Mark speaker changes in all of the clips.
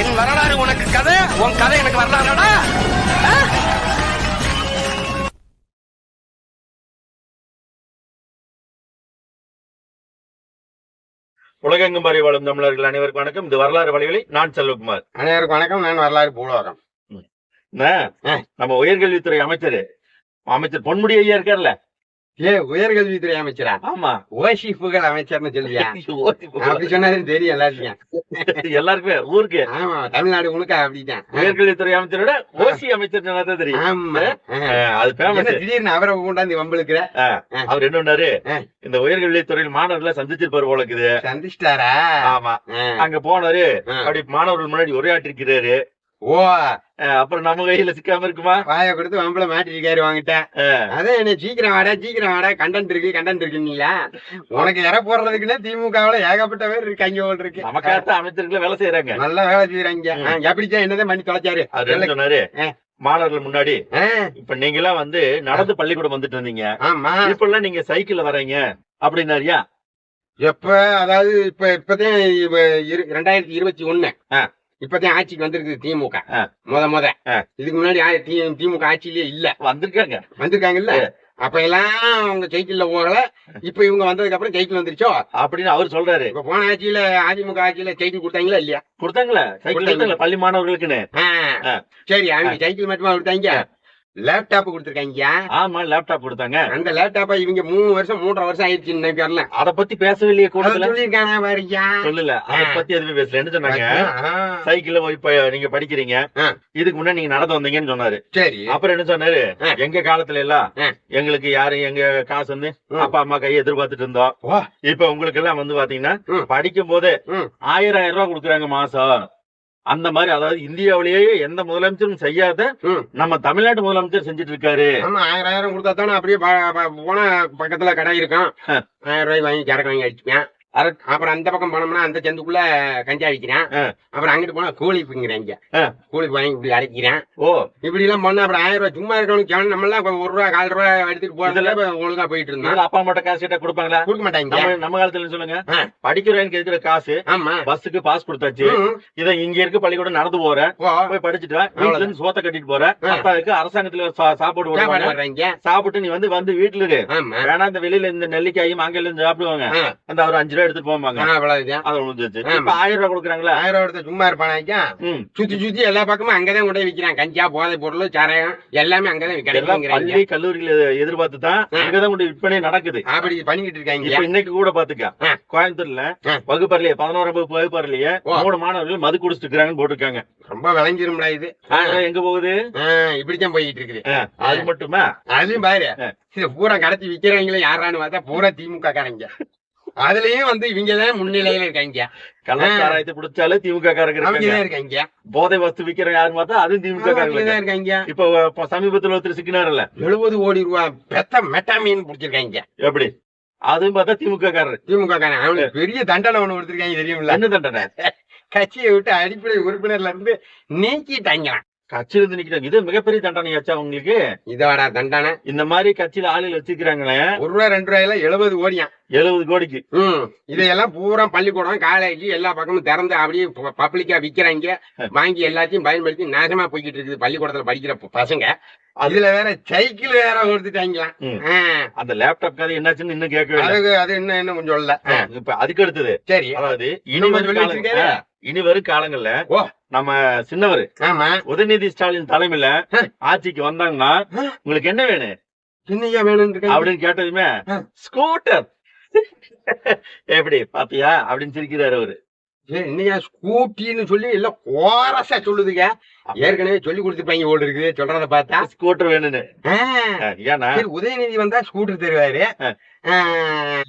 Speaker 1: என் வரலாறு உனக்கு கதை உன் கதை எனக்கு வரலாறாடா?
Speaker 2: உலகெங்கும் பரவி வாழும் தமிழர்கள் அனைவருக்கும் வணக்கம். இது வரலாறு வழிகளை நான் செல்வகுமார்.
Speaker 3: அனைவருக்கும் வணக்கம். நான் வரலாறு பூலோகம்.
Speaker 2: என்ன, நம்ம உயர்கல்வித்துறை அமைச்சர் அமைச்சர் பொன்முடி ஐயா இருக்கார்ல?
Speaker 3: ஏ உயர்கல்வித்துறை அமைச்சரா?
Speaker 2: ஆமா.
Speaker 3: ஓசி புகழ் அமைச்சர்னு சொல்லியா அப்படி சொன்னாலும் தெரியும் எல்லாத்தையும்
Speaker 2: எல்லாருக்குமே ஊருக்கு.
Speaker 3: ஆமா தமிழ்நாடு முழுக்க அப்படிதான்
Speaker 2: உயர்கல்வித்துறை அமைச்சரோட ஓசி அமைச்சர் தான் தெரியும்.
Speaker 3: ஆமா.
Speaker 2: அது ஃபேமஸ்
Speaker 3: திடீர்னு அவரை கொண்டாந்து வம்பளுக்குற
Speaker 2: அவர் என்ன பண்ணாரு. இந்த உயர்கல்வித்துறையில் மாணவர்களை சந்திச்சிருப்பாரு போல இருக்குது.
Speaker 3: சந்திச்சிட்டாரா?
Speaker 2: ஆமா. அங்க போனாரு. அப்படி மாணவர்கள் முன்னாடி உரையாற்றிருக்கிறாரு.
Speaker 3: ஓ
Speaker 2: அப்புறம் நம்ம கையில சிக்காம இருக்குமா?
Speaker 3: வாய கொடுத்து வம்பள மாட்டிருக்காரு வாங்கிட்ட அதான் என்ன சீக்கிரம் வாடா சீக்கிரம் வாடா கண்டென்ட் இருக்கு கண்டென்ட் இருக்குங்களா உனக்கு இற போடுறதுக்குன்னே திமுகவுல ஏகப்பட்ட பேர் இருக்காங்க போல் இருக்கு.
Speaker 2: நமக்காக அமைச்சர்களை வேலை செய்யறாங்க
Speaker 3: நல்லா வேலை செய்யறாங்க எப்படிச்சா என்னதான் பண்ணி தொலைச்சாரு?
Speaker 2: சொன்னாரு. மாணவர்கள் முன்னாடி இப்ப நீங்க எல்லாம் வந்து நடந்து பள்ளிக்கூடம் வந்துட்டு இருந்தீங்க.
Speaker 3: ஆமா.
Speaker 2: இப்ப எல்லாம் நீங்க சைக்கிள்ல வர்றீங்க அப்படின்னாரியா?
Speaker 3: எப்ப அதாவது இப்ப இப்பதான் ரெண்டாயிரத்தி இருபத்தி ஒண்ணு. இப்பதான் ஆட்சிக்கு வந்திருக்கு திமுக. முத முத. இதுக்கு முன்னாடி திமுக ஆட்சியிலே இல்ல.
Speaker 2: வந்திருக்காங்க.
Speaker 3: வந்திருக்காங்கல்ல? அப்ப எல்லாம் அவங்க சைக்கிள்ல போகல. இப்ப இவங்க வந்ததுக்கு அப்புறம் சைக்கிள் வந்துருச்சோ?
Speaker 2: அப்படின்னு அவர் சொல்றாரு.
Speaker 3: இப்ப போன ஆட்சியில அதிமுக ஆட்சியில சைக்கிள் கொடுத்தாங்களா இல்லையா?
Speaker 2: கொடுத்தாங்களே? பள்ளி மாணவர்களுக்குன்னு.
Speaker 3: சரி அவங்க சைக்கிள் மட்டுமா கொடுத்தாங்க? லேப்டாப் கொடுத்துருக்காங்க
Speaker 2: ஆமா லேப்டாப் கொடுத்தாங்க
Speaker 3: அந்த லேப்டாப்ப இவங்க மூணு வருஷம் மூன்றரை வருஷம் ஆயிடுச்சு இன்னைக்கு வரல
Speaker 2: அத பத்தி பேசவே இல்லையே கூட்டத்துல
Speaker 3: சொல்லியிருக்காங்க பாருயா
Speaker 2: சொல்லல அத. பத்தி எதுவுமே பேசல என்ன சொன்னாங்க. சைக்கிள்ல போய் நீங்க படிக்கிறீங்க. இதுக்கு முன்னாடி நீங்க நடந்து வந்தீங்கன்னு சொன்னாரு
Speaker 3: சரி
Speaker 2: அப்புறம் என்ன சொன்னாரு. எங்க காலத்துல எல்லாம். எங்களுக்கு யாரும் எங்க காசு வந்து. அப்பா அம்மா கையை எதிர்பார்த்துட்டு இருந்தோம். இப்ப உங்களுக்கு எல்லாம் வந்து பாத்தீங்கன்னா. படிக்கும் போதே. ஆயிரம் ஆயிரம் ரூபாய் கொடுக்குறாங்க மாசம் அந்த மாதிரி அதாவது இந்தியாவிலேயே எந்த முதலமைச்சரும் செய்யாத. நம்ம தமிழ்நாட்டு முதலமைச்சர் செஞ்சுட்டு இருக்காரு
Speaker 3: ஆமா ஆயிரம் ஆயிரம் கொடுத்தா தானே அப்படியே போனா பக்கத்துல கடை இருக்கும். ஆயிரம் ரூபாய் வாங்கி சரக்கு வாங்கி அடிச்சுப்பேன் அப்புறம் அந்த பக்கம் போனோம்னா அந்த சந்துக்குள்ள கஞ்சா
Speaker 2: ஆ.
Speaker 3: அப்புறம் அங்கிட்டு போனா கூலி பிங்கிறேன்
Speaker 2: ஆ.
Speaker 3: கூலி வாங்கி இப்படி அடைக்கிறேன்
Speaker 2: ஓ.
Speaker 3: இப்படி எல்லாம் பண்ணா அப்புறம் ஆயிரம் ரூபாய் சும்மா இருக்கணும். நம்ம எல்லாம் ஒரு ரூபா கால் ரூபாய் எடுத்துட்டு போறதுல ஒழுங்கா போயிட்டு இருந்தோம்
Speaker 2: இதுல அப்பா அம்மாட்ட காசு கேட்டா கொடுப்பாங்களா?
Speaker 3: கொடுக்க மாட்டாங்க.
Speaker 2: நம்ம காலத்துல சொல்லுங்க. படிக்கிறவனுக்கு இருக்கிற காசு
Speaker 3: ஆமா.
Speaker 2: பஸ்ஸுக்கு பாஸ் கொடுத்தாச்சு. இத இங்க இருக்க பள்ளிக்கூடம் நடந்து போற.
Speaker 3: ஓ,
Speaker 2: போய் படிச்சுட்டு சோத்த கட்டிட்டு போற.
Speaker 3: ஆ.
Speaker 2: அப்பாவுக்கு அரசாங்கத்துல சாப்பாடு சாப்பிட்டு நீ வந்து வந்து வீட்டுல இரு.
Speaker 3: ஆமா.
Speaker 2: வேணா இந்த வெளியில இந்த நெல்லிக்காயும் மாங்காயில இருந்து சாப்பிடுவாங்க. அந்த ஒரு அஞ்சு ரூபா எடுத்துட்டு போவாங்க அது முடிஞ்சிச்சு. இப்ப ஆயிரம் ரூபாய் கொடுக்குறாங்களா?
Speaker 3: ஆயிரம் ரூபாய் எடுத்து சும்மா இருப்பானாக்கா. சுத்தி சுத்தி எல்லா பக்கமும் அங்கதான் கொண்டு விக்கிறான். கஞ்சா போதை பொருள் சாராயம் எல்லாமே அங்கதான்
Speaker 2: பள்ளி கல்லூரியில எதிர்பார்த்து தான். அங்கதான் கொண்டு விற்பனை நடக்குது.
Speaker 3: அப்படி பண்ணிக்கிட்டு இருக்காங்க.
Speaker 2: இன்னைக்கு கூட பாத்துக்க. கோயம்புத்தூர்ல. வகுப்பறையிலேயே பதினோராம் வகுப்பு வகுப்பறையிலேயே. மூணு மாணவர்கள் மது குடிச்சிட்டு இருக்காங்கன்னு போட்டிருக்காங்க.
Speaker 3: ரொம்ப விளைஞ்சிரும்டா இது.
Speaker 2: எங்க போகுது?
Speaker 3: இப்படித்தான் போயிட்டு இருக்குது.
Speaker 2: அது மட்டுமா?
Speaker 3: அதுலயும் பாரு. பூரா கடத்தி விக்கிறவங்களே யாரான்னு பார்த்தா பூரா திமுக காரங்க அதுலயும் வந்து இவங்கதான் முன்னிலையில இருக்காங்க.
Speaker 2: கள்ளச்சாராயத்தை குடிச்சாலே திமுக காரங்க இருக்காங்க. போதை வஸ்து விக்கிற யாருன்னு பார்த்தா அதுவும் திமுக காரங்க
Speaker 3: இருக்காங்க.
Speaker 2: இப்ப சமீபத்துல ஒருத்தர் சிக்கினார்ல
Speaker 3: எழுபது கோடி ரூபாய் பெத்த மெட்டாமீன் பிடிச்சிருக்காங்க.
Speaker 2: எப்படி? அதுவும் பார்த்தா திமுக காரர்.
Speaker 3: திமுக காரன். அவனுக்கு பெரிய தண்டனை ஒண்ணு கொடுத்திருக்காங்க தெரியுமில்ல?
Speaker 2: என்ன தண்டனை?
Speaker 3: கட்சியை விட்டு அடிப்படை உறுப்பினர்ல இருந்து நீக்கிட்டாங்களாம்.
Speaker 2: கட்சியில நிக்கிறாங்க இது மிகப்பெரிய தண்டனையாச்சா உங்களுக்கு?
Speaker 3: இதோட தண்டனை.
Speaker 2: இந்த மாதிரி கட்சியில ஆளுகள் வச்சிருக்கிறாங்களே.
Speaker 3: ஒரு ரூபாய் ரெண்டு ரூபாயில எழுபது கோடியாம்
Speaker 2: எழுபது கோடிக்கு.
Speaker 3: ம். இதையெல்லாம் பூரா பள்ளிக்கூடம் காலேஜ் எல்லா பக்கமும் திறந்து அப்படியே பப்ளிக்கா விக்கிறாங்க. வாங்கி எல்லாத்தையும் பயன்படுத்தி நாசமா போய்கிட்டு இருக்குது பள்ளிக்கூடத்துல படிக்கிற பசங்க. அதுல வேற சைக்கிள் வேற கொடுத்துட்டாங்களாம்
Speaker 2: அந்த லேப்டாப் கதை என்னாச்சுன்னு இன்னும் இல்லை.
Speaker 3: அதுக்கு அது என்ன என்ன கொஞ்சம் சொல்லல
Speaker 2: இப்ப அதுக்கு அடுத்தது.
Speaker 3: சரி.
Speaker 2: அதாவது
Speaker 3: இன்னும்
Speaker 2: வரும் இனி வரும் காலங்கள்ல
Speaker 3: ஓ.
Speaker 2: நம்ம சின்னவர்.
Speaker 3: ஆமா.
Speaker 2: உதயநிதி ஸ்டாலின் தலைமையில. ஆட்சிக்கு வந்தாங்கன்னா. உங்களுக்கு என்ன வேணும்?
Speaker 3: சின்னையா வேணும்னு
Speaker 2: அப்படின்னு கேட்டதுமே. ஸ்கூட்டர். எப்படி பாத்தியா? அப்படின்னு சிரிக்கிறாரு அவரு.
Speaker 3: இன்னையா ஸ்கூட்டின்னு சொல்லி எல்லாம் கோரஸா சொல்லுதுங்க. ஏற்கனவே சொல்லி கொடுத்துருப்பாங்க ஓடு இருக்குது. சொல்றத பார்த்தா.
Speaker 2: ஸ்கூட்டர் வேணும்னு. ஏன்னா
Speaker 3: உதயநிதி வந்தா ஸ்கூட்டர் தருவாரு.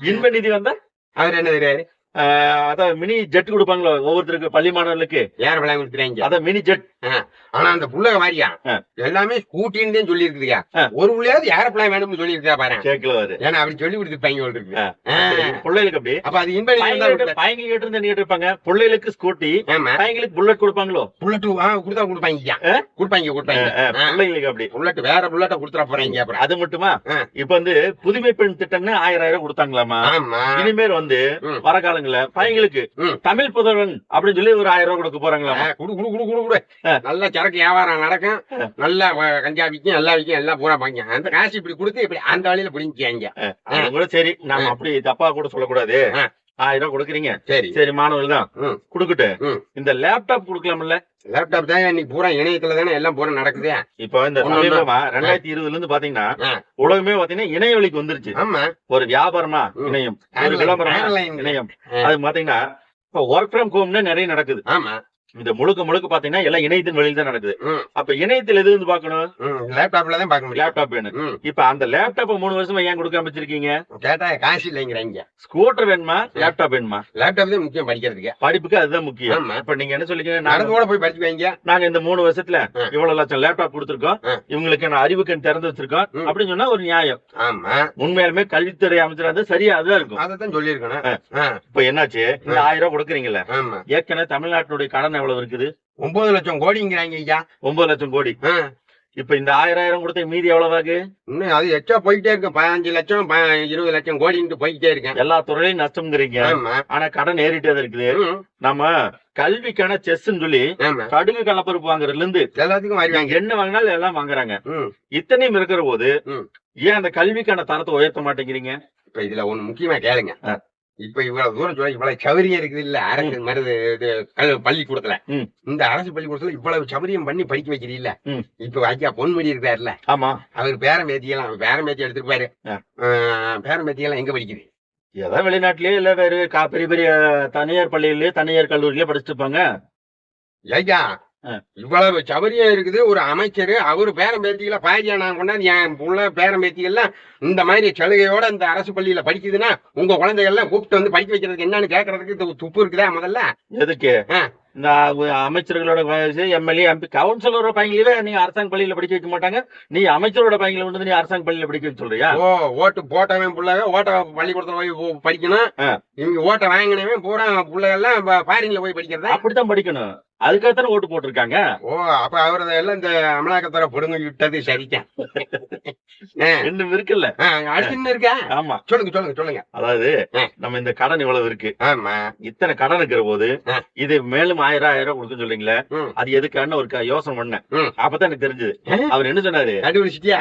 Speaker 2: இன்ப நிதி வந்தா?
Speaker 3: அவர் என்ன தருவாரு?
Speaker 2: அதான் மினி ஜெட் கொடுப்பாங்களோ ஒவ்வொருத்தருக்கு பள்ளி மாணவர்களுக்கு?
Speaker 3: யார் பழம் கொடுத்துறாங்க
Speaker 2: அதான் மினி ஜெட்.
Speaker 3: ஆனா அந்த புள்ள மாதிரியா. எல்லாமே ஸ்கூட்டின்னு சொல்லி இருக்குதுயா. ஒரு புள்ளையாவது ஏரோப்ளேன் வேணும்னு சொல்லி இருக்கா பாரு.
Speaker 2: கேட்கல
Speaker 3: ஏன்னா அப்படி சொல்லி கொடுத்துருப்பாங்க போல இருக்கு
Speaker 2: பிள்ளைகளுக்கு அப்படி?
Speaker 3: அப்ப அது இன்ப
Speaker 2: பையங்க கேட்டு இருந்து நீட்டு இருப்பாங்க பிள்ளைகளுக்கு ஸ்கூட்டி பையங்களுக்கு புல்லட் கொடுப்பாங்களோ?
Speaker 3: புல்லட் கொடுத்தா கொடுப்பாங்க? கொடுப்பாங்க. கொடுப்பாங்க
Speaker 2: பிள்ளைங்களுக்கு அப்படி.
Speaker 3: புல்லட் வேற புல்லட்ட கொடுத்துட போறாங்க அப்புறம்.
Speaker 2: அது மட்டுமா. இப்ப வந்து புதுமை பெண் திட்டம்னு ஆயிரம் ஆயிரம் கொடுத்தாங்களாமா? இனிமேல் வந்து. வர காலங்கள்ல பையங்களுக்கு. தமிழ் புதல்வன் அப்படின்னு சொல்லி ஒரு ஆயிரம் ரூபாய் கொடுக்க போறாங்களாமா
Speaker 3: ஆ, குடு குடு குடு குடு குடு. நல்ல சரக்கு வியாபாரம் நடக்கும். நல்லா கஞ்சா விக்கும் எல்லா விக்கும் எல்லாம் பூரா பாங்க அந்த காசு இப்படி கொடுத்து இப்படி அந்த வழியில
Speaker 2: அது கூட சரி. நாம அப்படி தப்பா கூட சொல்லக்கூடாது. ஆயிரம் கொடுக்குறீங்க
Speaker 3: சரி
Speaker 2: சரி மாணவர்கள் தான். கொடுக்கட்டு. இந்த லேப்டாப் கொடுக்கலாம்ல
Speaker 3: லேப்டாப் தான் இன்னைக்கு பூரா இணையத்துல தானே எல்லாம் பூரா நடக்குது
Speaker 2: இப்ப இந்த. சமீபமா ரெண்டாயிரத்தி இருபதுல இருந்து பாத்தீங்கன்னா. உலகமே பாத்தீங்கன்னா இணைய வழிக்கு வந்துருச்சு
Speaker 3: ஆமா
Speaker 2: ஒரு வியாபாரமா. இணையம் ஒரு விளம்பரமா. இணையம். அது பாத்தீங்கன்னா இப்ப ஒர்க் ஃப்ரம் ஹோம்னு நிறைய நடக்குது
Speaker 3: ஆமா
Speaker 2: இந்த முழுக்க முழுக்க பாத்தீங்கன்னா எல்லாம் இணையத்தின் வழியில் தான் நடக்குது. அப்ப இணையத்தில் எது வந்து பாக்கணும்
Speaker 3: லேப்டாப்ல தான் பார்க்க முடியும்.
Speaker 2: லேப்டாப் வேணும். இப்ப அந்த லேப்டாப் மூணு வருஷமா ஏன் கொடுக்காம வச்சிருக்கீங்க
Speaker 3: கேட்டா காசு இல்லைங்கிறாங்க
Speaker 2: ஸ்கூட்டர் வேணுமா? லேப்டாப் வேணுமா?
Speaker 3: லேப்டாப் தான் முக்கியம் படிக்கிறதுக்கு.
Speaker 2: படிப்புக்கு அதுதான் முக்கியம். இப்ப நீங்க என்ன சொல்லிக்க
Speaker 3: நடந்து கூட போய் படிச்சுக்குவாங்க.
Speaker 2: நாங்க இந்த மூணு வருஷத்துல. இவ்வளவு லட்சம் லேப்டாப் கொடுத்திருக்கோம். இவங்களுக்கு நான் அறிவுக்கண் திறந்து வச்சிருக்கோம். அப்படின்னு சொன்னா ஒரு நியாயம்.
Speaker 3: ஆமா.
Speaker 2: உண்மையாலுமே கல்வித்துறை அமைச்சர் அது சரியா அதுதான் இருக்கும்.
Speaker 3: அதத்தான் சொல்லியிருக்கணும்.
Speaker 2: இப்ப என்னாச்சு? இந்த ஆயிரம் ரூபாய் கொடுக்குறீங்கல்ல. ஏற்கனவே தமிழ்நாட்டினுடைய கடன் எவ்வளவு இருக்குது?
Speaker 3: ஒன்பது லட்சம் கோடிங்கிறாங்க ஐயா.
Speaker 2: ஒன்பது லட்சம் கோடி. இப்ப இந்த ஆயிரம் ஆயிரம் கொடுத்த மீதி எவ்வளவு ஆகு
Speaker 3: இன்னும் அது எச்சா போயிட்டே இருக்கு. பதினஞ்சு லட்சம் இருபது லட்சம் கோடின்ட்டு போயிட்டே இருக்கேன்
Speaker 2: எல்லா துறையிலும் நஷ்டம்ங்கிறீங்க. ஆனா கடன் ஏறிட்டே தான் இருக்குது. நம்ம கல்விக்கான செஸ்ன்னு சொல்லி கடுகு கலப்பருப்பு வாங்குறதுல இருந்து
Speaker 3: எல்லாத்துக்கும் வருவாங்க.
Speaker 2: என்ன வாங்கினாலும் எல்லாம் வாங்குறாங்க. இத்தனையும் இருக்கிற போது. ஏன் அந்த கல்விக்கான தரத்தை உயர்த்த மாட்டேங்கிறீங்க?
Speaker 3: இப்ப இதுல ஒண்ணு முக்கியமா கேளுங்க. இப்ப இவ்வளவு தூரம் சொல்ல இவ்வளவு சௌரியம் இருக்குது இல்ல அரசு மருது இது பள்ளிக்கூடத்துல. இந்த அரசு பள்ளிக்கூடத்துல இவ்வளவு சௌரியம் பண்ணி படிக்க வைக்கிறீல்ல
Speaker 2: ம்.
Speaker 3: இப்ப ஐயா பொன்முடி இருக்காருல்ல
Speaker 2: ஆமா
Speaker 3: அவர் பேரன் பேத்தியெல்லாம் பேரன் பேத்தி எடுத்துட்டு பாரு
Speaker 2: ஆ.
Speaker 3: பேரன் பேத்தியெல்லாம் எங்க படிக்குது
Speaker 2: ஏதாவது வெளிநாட்டிலேயே இல்ல வேற பெரிய பெரிய தனியார் பள்ளியிலயே தனியார் கல்லூரியிலே படிச்சுட்டு இருப்பாங்க
Speaker 3: ஐயா. இவ்வளவு சௌரியம் இருக்குது. ஒரு அமைச்சர் அவரு பேரன் பேத்திகளை பாதியா நான் கொண்டாந்து என் புள்ள பேரன் பேத்திகள்லாம் இந்த மாதிரி சலுகையோட இந்த அரசு பள்ளியில படிக்குதுன்னா உங்க குழந்தைகள் எல்லாம் கூப்பிட்டு வந்து படிக்க வைக்கிறதுக்கு என்னன்னு கேக்குறதுக்கு து- துப்பு இருக்குதா முதல்ல?
Speaker 2: எதுக்கு. இந்த அமைச்சர்களோட எம்எல்ஏ எம்பி கவுன்சிலரோட பையங்களே நீ அரசாங்க பள்ளியில படிக்க வைக்க மாட்டாங்க. நீ அமைச்சரோட பையங்களை வந்து நீ அரசாங்க பள்ளியில படிக்க வைக்க சொல்றியா?
Speaker 3: ஓ ஓட்டு போட்டவன் புள்ளைக ஓட்ட பள்ளிக்கூடத்துல போய் படிக்கணும். இவங்க ஓட்ட வாங்கினவன் பூரா புள்ளைகள்லாம் பாரின்ல போய் படிக்கிறதா?
Speaker 2: அப்படித்தான் படிக்கணும். அதுக்காகத்தானே ஓட்டு போட்டிருக்காங்க?
Speaker 3: ஓ அப்ப அவரது எல்லாம் இந்த அமலாக்கத்துறை புடுங்க விட்டது சரிதான்
Speaker 2: இன்னும் இருக்குல்ல?
Speaker 3: அடுத்து இருக்கா?
Speaker 2: ஆமா.
Speaker 3: சொல்லுங்க சொல்லுங்க சொல்லுங்க.
Speaker 2: அதாவது. நம்ம இந்த கடன் இவ்வளவு இருக்கு.
Speaker 3: ஆமா.
Speaker 2: இத்தனை கடன் இருக்கிற போது. இது மேலும் ஆயிரம் ஆயிரம் ரூபாய் கொடுக்க சொல்றீங்களே. அது எதுக்கான ஒரு யோசனை பண்ணேன். அப்பதான் எனக்கு தெரிஞ்சது. அவர் என்ன சொன்னாரு?
Speaker 3: கண்டுபிடிச்சிட்டியா.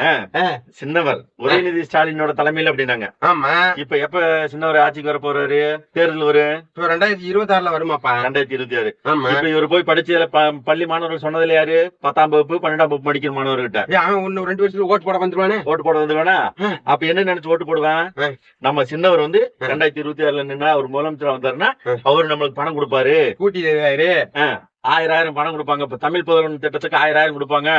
Speaker 2: சின்னவர். உதயநிதி ஸ்டாலினோட தலைமையில அப்படின்னாங்க.
Speaker 3: ஆமா.
Speaker 2: இப்ப எப்ப சின்னவர் ஆட்சிக்கு வர போறாரு தேர்தல் ஒரு
Speaker 3: இப்ப ரெண்டாயிரத்தி இருபத்தி ஆறுல வருமாப்பா.
Speaker 2: ரெண்டாயிரத்தி இருபத்தி ஆறு. இப்ப இவர் போய் படிச்சதுல பள்ளி மாணவர்கள் சொன்னதுல யாரு? பத்தாம் வகுப்பு பன்னெண்டாம் வகுப்பு படிக்கிற மாணவர்கிட்ட
Speaker 3: இன்னும் ரெண்டு வருஷத்துல ஓட்டு போட வந்துருவானே?
Speaker 2: ஓட்டு போட வந்து வேணா
Speaker 3: ஆ.
Speaker 2: அப்ப என்ன நினைச்சு ஓட்டு போடுவேன். நம்ம சின்னவர் வந்து. ரெண்டாயிரத்தி இருபத்தி ஆறுல நின்னா அவர் முதலமைச்சர் வந்தாருன்னா. அவரு நம்மளுக்கு பணம் கொடுப்பாரு.
Speaker 3: கூட்டி தருவாரு.
Speaker 2: ஆயிரம் ஆயிரம் பணம் கொடுப்பாங்க. இப்ப தமிழ் புதல்வன் திட்டத்துக்கு ஆயிரம் ஆயிரம் கொடுப்பாங்க.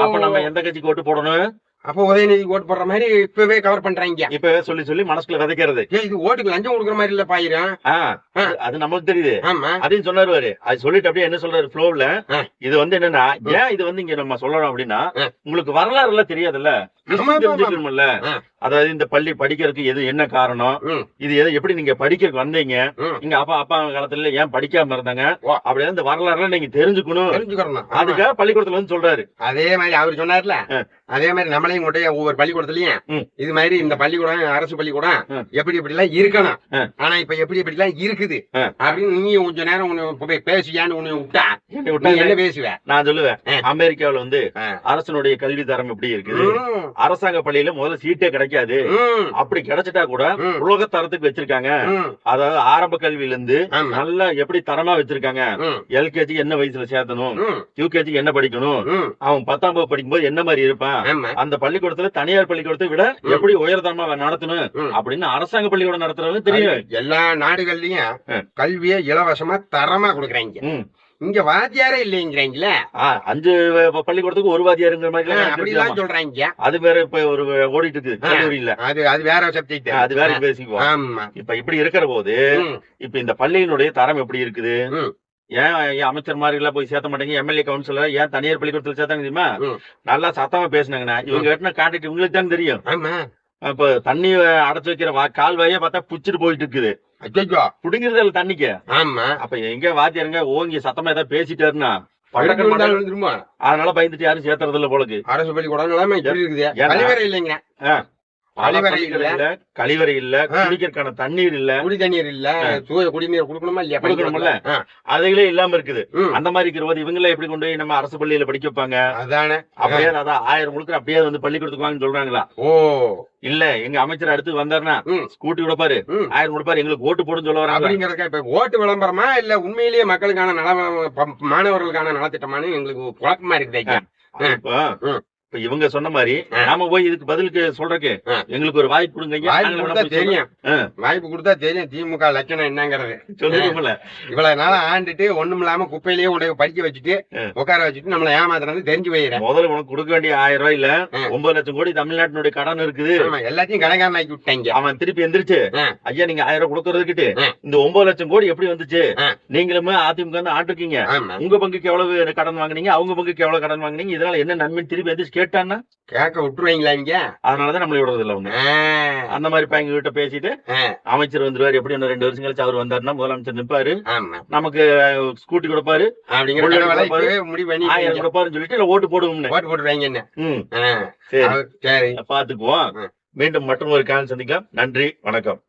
Speaker 2: அப்ப நம்ம எந்த கட்சிக்கு ஓட்டு போடணும்?
Speaker 3: அப்ப உதயநிதி ஓட்டு போடுற மாதிரி இப்பவே கவர் பண்றாங்க
Speaker 2: இப்பவே சொல்லி சொல்லி மனசுக்குள்ள விதைக்கிறது
Speaker 3: இது ஓட்டுக்கு லஞ்சம் கொடுக்குற மாதிரி இல்ல பாயிரம்.
Speaker 2: அது- நமக்கு தெரியுது
Speaker 3: ஆமா
Speaker 2: அதையும் சொன்னாரு. அது சொல்லிட்டு அப்படியே என்ன சொல்றாரு ஃப்ளோவ்ல. இது வந்து என்னன்னா ஏன் இது வந்து இங்க நம்ம சொல்லணும் அப்படின்னா. உங்களுக்கு வரலாறு எல்லாம் தெரியாதுல்ல தெரிஞ்சுக்கணும்ல. அதாவது இந்த பள்ளி படிக்கிறதுக்கு எது என்ன காரணம் இது எதை எப்படி நீங்க படிக்கிறதுக்கு வந்தீங்க. இங்க அப்பா அப்பா காலத்துல ஏன் படிக்காம இருந்தாங்க. அப்படி இந்த வரலாறுலாம் நீங்க தெரிஞ்சுக்கணும்
Speaker 3: தெரிஞ்சுக்கிறணும் ஆமா.
Speaker 2: அதுக்காக பள்ளிக்கூடத்துல வந்து சொல்றாரு
Speaker 3: அதே மாதிரி அவர் சொன்னார்ல. அதே மாதிரி நம்மளையும் போய் ஒவ்வொரு பள்ளிக்கூடத்துலயும். இது மாதிரி இந்த பள்ளிக்கூடம் அரசு பள்ளிக்கூடம். எப்படி இப்படி எல்லாம் இருக்கணும். ஆனா இப்ப எப்படி இப்படி எல்லாம் இருக்குது. அப்படின்னு நீ கொஞ்ச நேரம் உன்னை பேசியான்னு உன்னை விட்டா
Speaker 2: என்னை
Speaker 3: நீ
Speaker 2: விட்டாங்க.
Speaker 3: என்ன பேசுவ
Speaker 2: நான் சொல்லுவேன். அமெரிக்காவுல வந்து. அரசனுடைய கல்வி தரம் எப்படி இருக்குது அரசாங்க பள்ளியில முதல்ல சீட்டே கிடைக்காது அப்படி கிடைச்சிட்டா கூட. உலக தரத்துக்கு வச்சிருக்காங்க. அதாவது ஆரம்ப கல்வியில இருந்து. நல்லா எப்படி தரமா வச்சிருக்காங்க எல்கேஜி என்ன வயசுல சேர்த்தணும் யூகேஜி என்ன படிக்கணும். அவன் பத்தாம் வகுப்பு படிக்கும்போது என்ன மாதிரி இருப்பான் அந்த பள்ளிக்கூடத்துல தனியார் பள்ளிக்கூடத்தை விட. எப்படி உயர்தரமா நடத்தணும். அப்படின்னு அரசாங்க பள்ளிக்கூடம் நடத்துறவங்க தெரியும்
Speaker 3: எல்லா நாடுகள்லயும். கல்வியை இலவசமா தரமா கொடுக்குறாங்க. இங்க வாத்தியாரே இல்லைங்கிறாங்களே?
Speaker 2: அஞ்சு பள்ளிக்கூடத்துக்கு ஒரு வாதியாருங்கிற மாதிரி
Speaker 3: அப்படிலாம். சொல்றாங்க.
Speaker 2: அது வேற இப்ப ஒரு ஓடிட்டு இருக்குது
Speaker 3: ஆ.
Speaker 2: கல்லூரியில.
Speaker 3: அது அது வேற சப்ஜெக்ட்
Speaker 2: அது வேற பேசிக்குவோம். இப்ப இப்படி இருக்கிற போது இப்ப இந்த பள்ளியினுடைய தரம் எப்படி இருக்குது. ஏன் அமைச்சர் மாதிரி எல்லாம் போய் சேர்த்த மாட்டேங்க? எம்எல்ஏ கவுன்சிலர் ஏன் தனியார் பள்ளிக்கூடத்துல சேர்த்தாங்க தெரியுமா. நல்லா சத்தமா பேசுனாங்கண்ணா. இவங்க கட்டின கான்ட்ராக்ட் இவங்களுக்கு தான் தெரியும். இப்ப தண்ணி அடைச்சு வைக்கிற கால்வாயே பார்த்தா புடிச்சிட்டு போயிட்டு இருக்குது
Speaker 3: அச்சோ
Speaker 2: புடுங்கிறது இல்ல தண்ணிக்கு.
Speaker 3: ஆமா.
Speaker 2: அப்ப எங்க வாத்தியாருங்க ஓங்கி சத்தமா ஏதாவது பேசிட்டாருன்னா
Speaker 3: பழக்கம்
Speaker 2: அதனால பயந்துட்டு யாரும் சேர்த்துறது இல்ல போலக்கு.
Speaker 3: அரசு பள்ளிக்கூடம் நிலைமை இருக்குது. இல்லைங்க. கழிவறை இல்ல
Speaker 2: கழிவறை இல்ல. குடிக்கிறதுக்கான தண்ணீர் இல்ல.
Speaker 3: குடி தண்ணீர் இல்ல தூய குடிநீர் கொடுக்கணுமா இல்லையா?
Speaker 2: கொடுக்கணும்ல? அதுகளே இல்லாம இருக்குது. அந்த மாதிரி இருக்கிற போது இவங்கள எப்படி கொண்டு போய் நம்ம அரசு பள்ளியில படிக்க வைப்பாங்க?
Speaker 3: அதானே.
Speaker 2: அப்படியே அதான் ஆயிரம் முழுக்க அப்படியே வந்து பள்ளிக்கூடத்துக்கு வாங்கன்னு சொல்றாங்களா?
Speaker 3: ஓ.
Speaker 2: இல்ல எங்க அமைச்சர் அடுத்து வந்தாருன்னா. ஸ்கூட்டி கொடுப்பாரு
Speaker 3: ம்.
Speaker 2: ஆயிரம் கொடுப்பாரு எங்களுக்கு ஓட்டு போடுன்னு சொல்ல வராங்க
Speaker 3: அப்படிங்கறதுக்கா இப்ப ஓட்டு விளம்பரமா இல்ல உண்மையிலேயே மக்களுக்கான நல மாணவர்களுக்கான நலத்திட்டமானு எங்களுக்கு குழப்பமா இருக்குது.
Speaker 2: இப்ப. இப்ப இவங்க சொன்ன மாதிரி. நாம போய் இதுக்கு பதிலுக்கு சொல்றக்கு. எங்களுக்கு ஒரு வாய்ப்பு கொடுங்க
Speaker 3: தெரியும். வாய்ப்பு கொடுத்தா தெரியும் திமுக லட்சணம் என்னங்கிறது
Speaker 2: சொல்லிருக்கோம்ல
Speaker 3: இவ்வளவு நாள ஆண்டுட்டு ஒண்ணும் இல்லாம குப்பையிலேயே உடைய படிக்க வச்சுட்டு. உட்கார வச்சுட்டு நம்மள ஏமாத்துறது தெரிஞ்சு போயிடுறேன்
Speaker 2: முதல்ல உனக்கு கொடுக்க வேண்டிய ஆயிரம் ரூபாய் இல்ல. ஒன்பது லட்சம் கோடி தமிழ்நாட்டினுடைய கடன் இருக்குது
Speaker 3: எல்லாத்தையும் கடைக்காரன் ஆக்கி விட்டாங்க
Speaker 2: அவன் திருப்பி எந்திரிச்சு. ஐயா நீங்க ஆயிரம் ரூபாய் கொடுக்கறதுக்கிட்டு. இந்த ஒன்பது லட்சம் கோடி எப்படி வந்துச்சு. நீங்களுமே அதிமுக வந்து ஆட்டிருக்கீங்க
Speaker 3: ஆமா
Speaker 2: உங்க பங்குக்கு எவ்வளவு கடன் வாங்குனீங்க அவங்க பங்குக்கு எவ்வளவு கடன் வாங்குனீங்க இதனால என்ன நன்மை திருப்பி எந்திரிச்சு கேட்டான்னா?
Speaker 3: கேட்க விட்டுருவீங்களா இங்க?
Speaker 2: அதனாலதான் நம்மள விடுறது இல்ல
Speaker 3: ஆ,
Speaker 2: அந்த மாதிரி பையங்க கிட்ட பேசிட்டு அமைச்சர் வந்துருவாரு. எப்படி இன்னும் ரெண்டு வருஷம் கழிச்சு அவர் வந்தாருன்னா முதலமைச்சர் நிப்பாரு. நமக்கு ஸ்கூட்டி கொடுப்பாரு. ஆயிரம் கொடுப்பாருன்னு சொல்லிட்டு இல்ல ஓட்டு போடுவோம்னு.
Speaker 3: ஓட்டு போட்டுருவாங்க என்ன?
Speaker 2: சரி. பாத்துக்குவோம். மீண்டும் மற்றும் ஒரு காலம் சந்திக்கலாம். நன்றி. வணக்கம்.